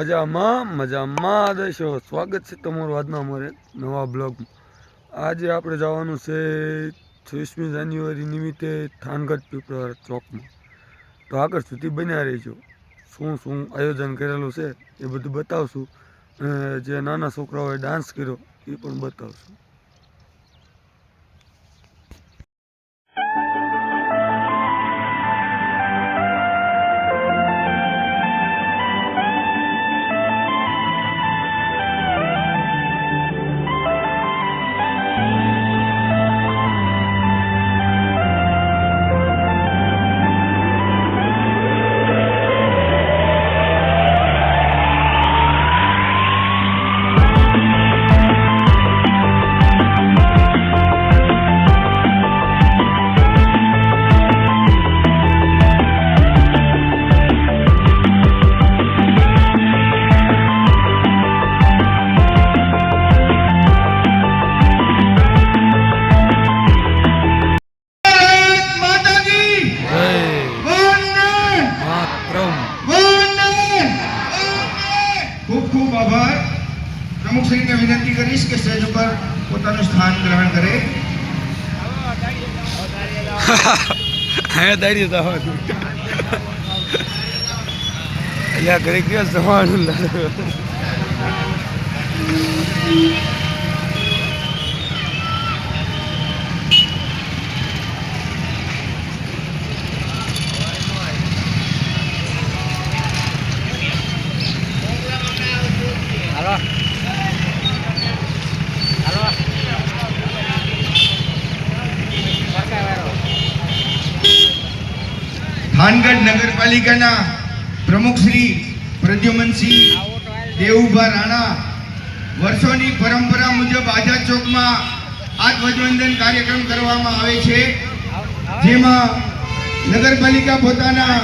મજામાં મજામાં દેશો સ્વાગત છે તમારું આજના અમારે નવા બ્લોગમાં. આજે આપણે જવાનું છે છવ્વીસમી જાન્યુઆરી નિમિત્તે થાનગઢ પીપળા ચોકમાં. તો આગળ સુધી બન્યા રહીજો. શું શું આયોજન કરેલું છે એ બધું બતાવશું. જે નાના છોકરાઓએ ડાન્સ કર્યો એ પણ બતાવશું. સ્ટેજ ઉપર પોતાનું સ્થાન ગ્રહણ કરે. ઘરે ક્યાં જવાનું. થાનગઢ નગરપાલિકાના પ્રમુખ શ્રી પ્રદ્યુમનસિંહ, દેવુભા રાણા, વર્ષોની પરંપરા મુજબ આઝાદ ચોકમાં આ ધ્વજવંદન કાર્યક્રમ કરવામાં આવે છે. જેમાં નગરપાલિકા પોતાના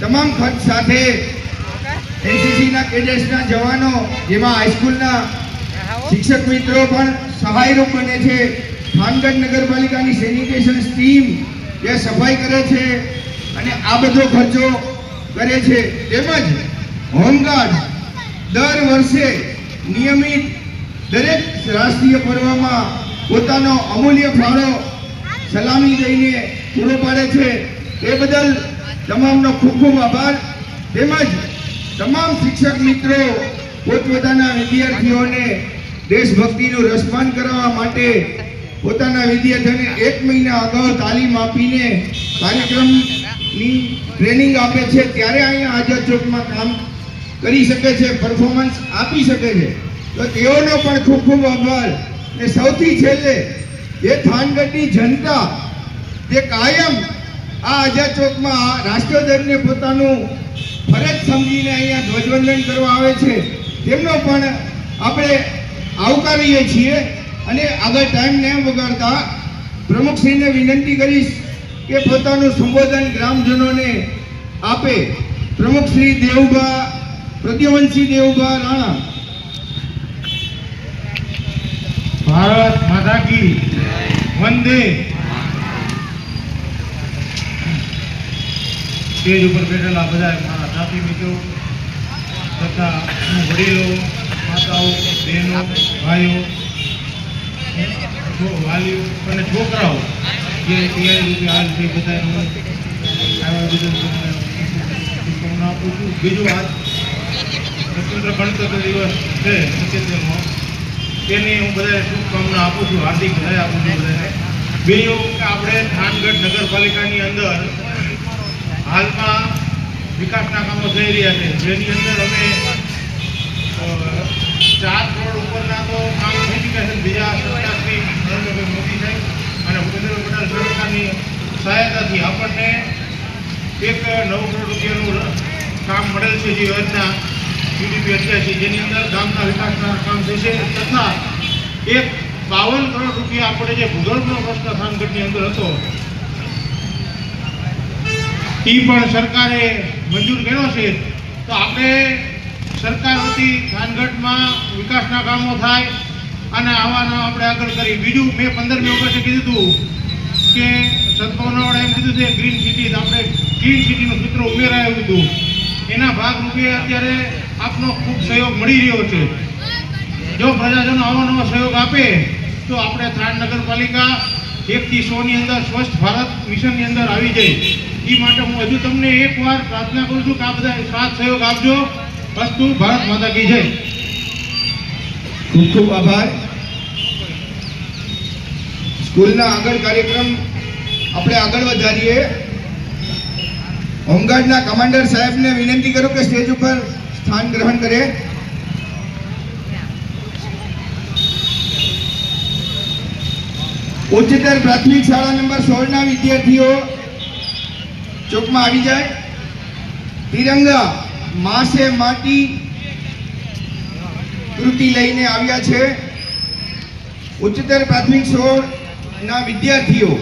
તમામ ખર્ચ સાથે એનસીસીના કેડેટ્સના જવાનો, જેમાં હાઈસ્કૂલના શિક્ષક મિત્રો પણ સહાયરૂપ બને છે. થાનગઢ નગરપાલિકાની સેનિટેશન ટીમ જે સફાઈ કરે છે. અને આ બધો ખર્ચો કરે છે. તેમજ હોમગાર્ડ દર વર્ષે નિયમિત દરેક રાષ્ટ્રીય પર્વમાં પોતાનો અમૂલ્ય ફાળો સલામી દઈને પૂરો પાડે છે. એ બદલ તમામનો ખૂબ ખૂબ આભાર. તેમજ તમામ શિક્ષક મિત્રો, પોતપોતાના વિદ્યાર્થીઓને દેશભક્તિનું રસપાન કરાવવા માટે પોતાના વિદ્યાર્થીઓને એક મહિના અગાઉ તાલીમ આપીને કાર્યક્રમની ટ્રેનિંગ આપે છે, ત્યારે અહીંયા આઝાદ ચોકમાં કામ કરી શકે છે પરફોર્મન્સ આપી શકે છે. તો તેઓનો પણ ખૂબ ખૂબ આભાર. ને સૌથી છેલ્લે, જે થાનગઢની જનતા, જે કાયમ આ આઝાદ ચોકમાં આ રાષ્ટ્રધ્વજને પોતાનું ફરજ સમજીને અહીંયા ધ્વજવંદન કરવા આવે છે, તેમનો પણ આપણે આવકારીએ છીએ. અને આગળ ટાઈમ ન બગાડતા પ્રમુખશ્રીને વિનંતી કરીશ કે પોતાનું સંબોધન ગ્રામજનોને આપે. પ્રમુખશ્રી દેવુભા, પ્રદ્યુમનસિંહ દેવુભા રાણા. ભારત માતા કી. વંદે. સ્ટેજ ઉપર બેઠેલા બધા મારા સાથી મિત્રો, તથા વડીલો, માતાઓ, બહેનો, ભાઈઓ વાલીઓ અને છોકરાઓ જે તૈયારી રૂપે હાલ છે બધાને હું આવ્યા તમને આપું છું. બીજું આજ સ્વતંત્ર ગણતંત્ર દિવસ છે સિત્તેરમો તેની હું બધાને શુભકામના આપું છું, હાર્દિક બધાય આપું છું બધાને બીજું કે આપણે થાનગઢ નગરપાલિકાની અંદર હાલમાં વિકાસના કામો થઈ રહ્યા છે. જેની અંદર અમે સહાયતાથી આપણને એક નવ કરોડ રૂપિયાનું કામ મળેલ છે જે યોજના જીડીપી અઠ્યાસી જેની અંદર ગામના વિકાસના કામ થશે તથા એક બાવન કરોડ રૂપિયા આપણે જે ભૂગર્ભનો પ્રશ્ન થાનગઢની અંદર હતો એ પણ સરકારે મંજૂર કર્યો છે. તો આપણે સરકાર વતી થાનગઢમાં વિકાસના કામો થાય અને આવાના આપણે આગળ કરી. બીજું મેં પંદરમી ઓગસ્ટે કીધું હતું કે સદભાવનાવાળા એમ કીધું છે ગ્રીન સિટી આપણે ગ્રીન સિટીનું સૂત્ર ઉમેરાયું હતું. એના ભાગરૂપે અત્યારે આપનો ખૂબ સહયોગ મળી રહ્યો છે. જો પ્રજાજનો આવો નવો સહયોગ આપે, તો આપણે થાણ નગરપાલિકા એકથી સોની અંદર સ્વચ્છ ભારત મિશનની અંદર આવી જાય. એ માટે હું હજુ તમને એકવાર પ્રાર્થના કરું છું કે આ બધા સાથ સહયોગ આપજો. વસ્તુ ભારત માતા કી જય. ખૂબ ખૂબ આભાર. સ્કૂલના આગળ કાર્યક્રમ આપણે આગળ વધારીએ. હોમગાર્ડના કમાન્ડર સાહેબને વિનંતી કરું કે સ્ટેજ ઉપર સ્થાન ગ્રહણ કરે. ઉચ્ચતર પ્રાથમિક શાળા નંબર સોળના વિદ્યાર્થીઓ ચોકમાં આવી જાય. તિરંગા માસે માટી કૃતિ લઈને આવ્યા છે. ઉચ્ચતર પ્રાથમિક સોળ ના વિદ્યાર્થીઓ